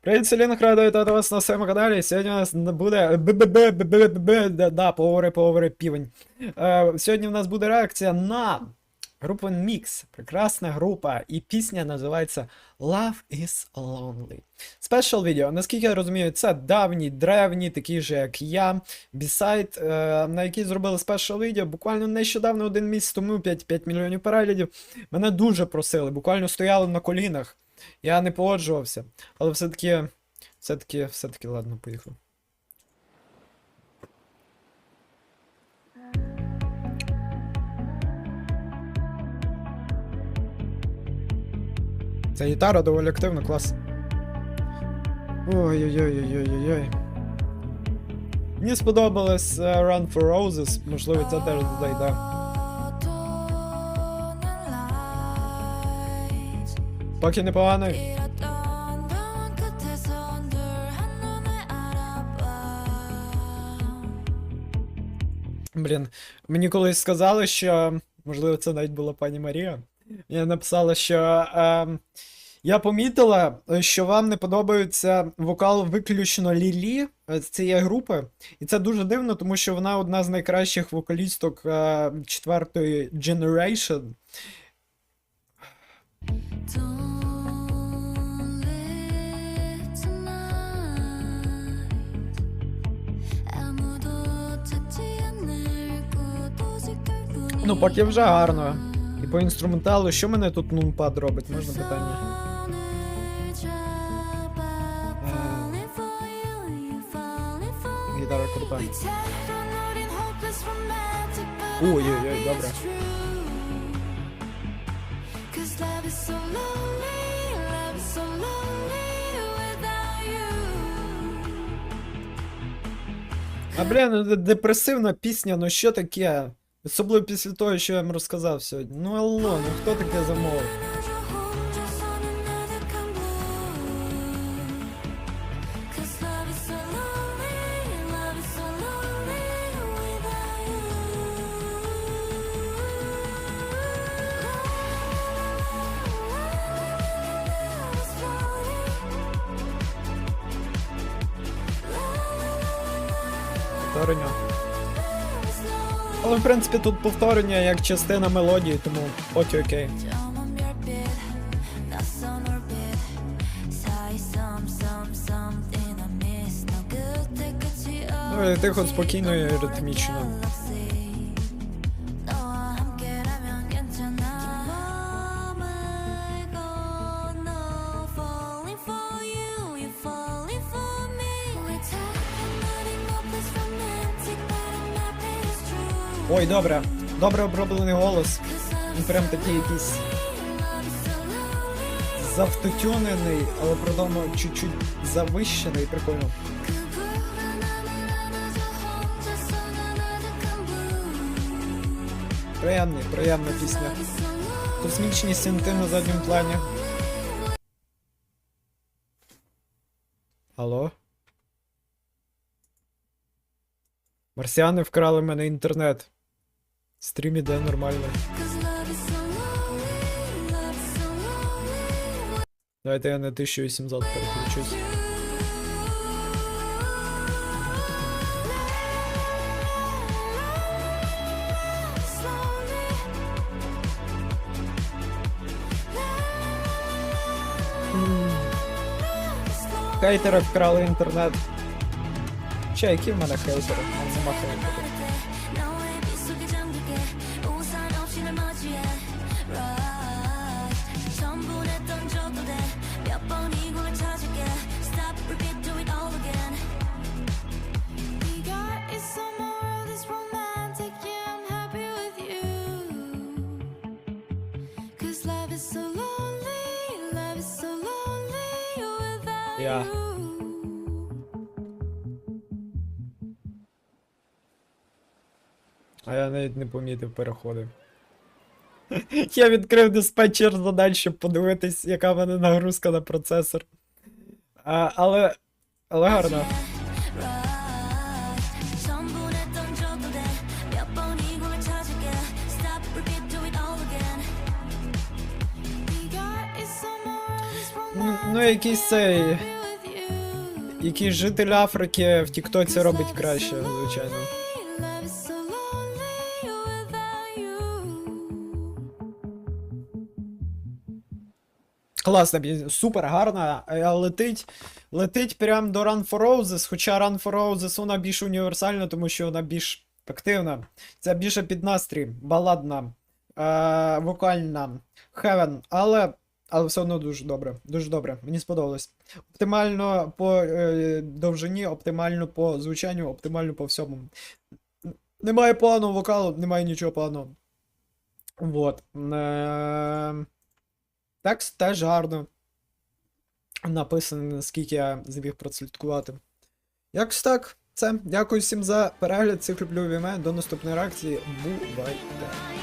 Привіт, Селінг, радий вітати вас на своєму каналі. Сьогодні у нас буде да, поговори, поговори, півень. Е, Сьогодні у нас буде реакція на групу Mix. Прекрасна група, і пісня називається Love is Lonely. Спешл відео. Наскільки я розумію, це давній, древній, такий же, як я, бісайт, е, на який зробили спешл відео. Буквально нещодавно один місяць тому 5, 5 мільйонів переглядів. Мене дуже просили, буквально стояли на колінах. Я не погоджувався, але все-таки, все-таки, все-таки, ладно, поїхав. Ця гітара доволі активна, клас. Ой-ой-ой-ой-ой-ой. Мені сподобалось е, Run for Roses, можливо, це теж зайде. Поки непоганий. Блін, мені колись сказали, що. Можливо, це навіть була пані Марія. Я написала, що е, я помітила, що вам не подобається вокал виключно Лілі е, з цієї групи. І це дуже дивно, тому що вона одна з найкращих вокалісток е, четвертої Generation. Ну, поки вже гарно. І по інструменталу, що мене тут нумпад робить? Можна питання? Гітара крута. Ой-ой-ой, добре. А бля, ну депресивна пісня, ну що таке? Особливо після того, що я вам розказав сьогодні. Ну алло, ну хто таке замовив? Повторення. Але в принципі тут повторення як частина мелодії, тому поки окей. Тихо, спокійно і ритмічно. Ой, добре. Добре оброблений голос. Він прям такий якийсь завтотюнений, але при тому чуть-чуть завищений, прикольно. Приємний, приємна пісня. Космічні синти на задньому плані. Алло? Марсіани вкрали мене інтернет. Стрім іде нормально. Давайте я на 1800 переключусь. Хейтери вкрали інтернет. Які в мене хейтери? Нема хейтерів. Yeah. А я навіть не помітив переходи. Я відкрив диспетчер задач, щоб подивитись, яка в мене нагрузка на процесор. А, але. Але гарно. Ну, якийсь цей. який житель Африки в Тіктоці робить краще, звичайно. Класна супер гарна. е, Летить, летить прям до Run for Roses, хоча Run for Roses вона більш універсальна, тому що вона більш активна. Це більше під настрій, баладна, е, вокальна, Heaven, але, але все одно дуже добре. Дуже добре. Мені сподобалось. Оптимально по е, довжині, оптимально по звучанню, оптимально по всьому. Немає поганого вокалу, немає нічого поганого. Вот. Е, Текст теж гарно написаний, наскільки я зміг прослідкувати. Якось так, це. Дякую всім за перегляд. Цих люблю віме. До наступної реакції. Бувайте.